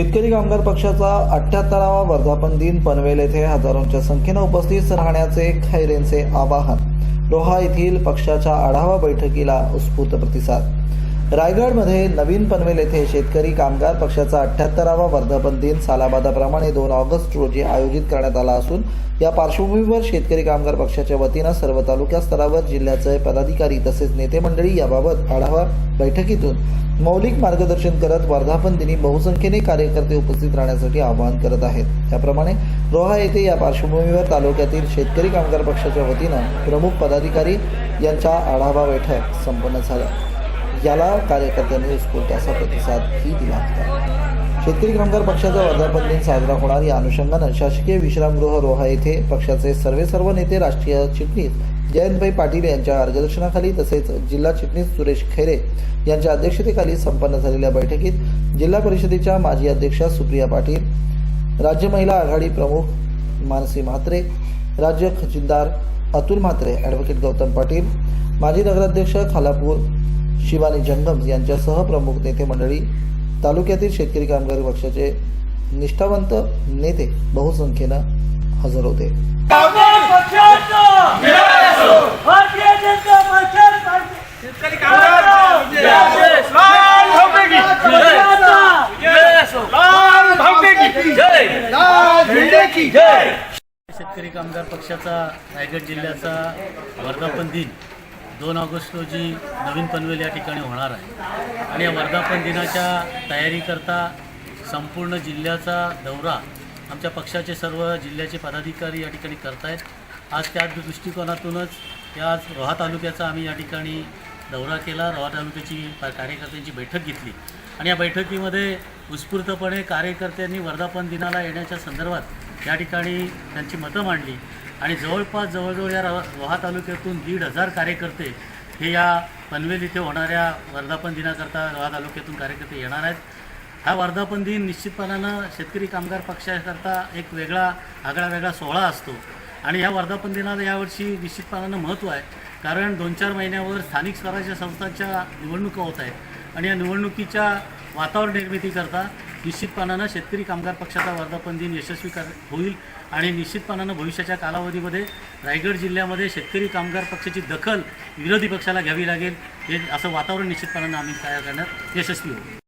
शेतकरी कामगार पक्षाचा अठ्याहत्तरावा वर्धापन दिन पनवेल येथे हजारोंच्या संख्येनं उपस्थित राहण्याचे खैरेंचे आवाहन. रोहा येथील पक्षाच्या आढावा बैठकीला उत्स्फूर्त प्रतिसाद. रायगडमध्ये नवीन पनवेल येथे शेतकरी कामगार पक्षाचा अठ्याहत्तरावा वर्धापन दिन सालाबादाप्रमाणे दोन ऑगस्ट रोजी आयोजित करण्यात आला असून या पार्श्वभूमीवर शेतकरी कामगार पक्षाच्या वतीनं सर्व तालुका स्तरावर जिल्ह्याचे पदाधिकारी तसेच नेते मंडळी याबाबत आढावा बैठकीतून मौलिक मार्गदर्शन करत वर्धापन दिनी बहुसंख्येने कार्यकर्ते उपस्थित राहण्यासाठी आवाहन करत आहेत. त्याप्रमाणे रोहा येथे या पार्श्वभूमीवर तालुक्यातील शेतकरी कामगार पक्षाच्या वतीनं प्रमुख पदाधिकारी यांच्या आढावा बैठक संपन्न झाल्या. याला कार्यकर्त्यांनी उत्स्फूर्त असा प्रतिसादही दिला होता. शेतकरी कामगार पक्षाचा वर्धापन दिन साजरा होणार. या अनुषंगानं शासकीय विश्रामगृह रोहा येथे पक्षाचे सर्वे सर्व नेते राष्ट्रीय चिटणीस जयंतभाई पाटील यांच्या मार्गदर्शनाखाली तसेच जिल्हा चिटणीस सुरेश खैरे यांच्या अध्यक्षतेखाली संपन्न झालेल्या बैठकीत जिल्हा परिषदेच्या माजी अध्यक्षा सुप्रिया पाटील राज्य महिला आघाडी प्रमुख मानसी म्हात्रे राज्य खजिनदार अतुल म्हात्रे ॲडव्होकेट गौतम पाटील माजी नगराध्यक्ष खालापूर शिवानी जंगम यांच्यासह प्रमुख नेते मंडळी तालुक्यातील शेतकरी कामगार पक्षाचे निष्ठावंत नेते बहुसंख्येनं हजर होते. शेतकरी कामगार पक्षाचा रायगड जिल्ह्याचा वर्धापन दिन दोन ऑगस्ट रोजी नवीन पनवेल या ठिकाणी होणार आहे. आणि या वर्धापन दिनाच्या तयारीकरता संपूर्ण जिल्ह्याचा दौरा आमच्या पक्षाचे सर्व जिल्ह्याचे पदाधिकारी या ठिकाणी करतायत. आज त्या दृष्टिकोनातूनच या आज रोहा तालुक्याचा आम्ही या ठिकाणी दौरा केला. रोहा तालुक्याची कार्यकर्त्यांची बैठक घेतली. आणि या बैठकीमध्ये उत्स्फूर्तपणे कार्यकर्त्यांनी वर्धापन दिनाला येण्याच्या संदर्भात या ठिकाणी त्यांची मतं मांडली. आणि जवळपास जवळजवळ या रो- रोहा तालुक्यातून दीड हजार कार्यकर्ते हे या पनवेल इथे होणाऱ्या वर्धापन दिनाकरता रोहा तालुक्यातून कार्यकर्ते येणार आहेत. हा वर्धापन दिन निश्चितपणानं शेतकरी कामगार पक्षाकरता एक वेगळा आगळा वेगळा सोहळा असतो. आणि या वर्धापन दिनाला यावर्षी निश्चितपणानं महत्त्व आहे. कारण दोन चार महिन्यावर स्थानिक स्वराज्य संस्थांच्या निवडणुका होत आहेत. आणि या निवडणुकीच्या वातावरण निर्मितीकरता निश्चितपणानं शेतकरी कामगार पक्षाचा वर्धापन दिन यशस्वी कर होईल आणि निश्चितपणानं भविष्याच्या कालावधीमध्ये रायगड जिल्ह्यामध्ये शेतकरी कामगार पक्षाची दखल विरोधी पक्षाला घ्यावी लागेल. हे असं वातावरण निश्चितपणानं आम्ही तयार करण्यात यशस्वी होऊ.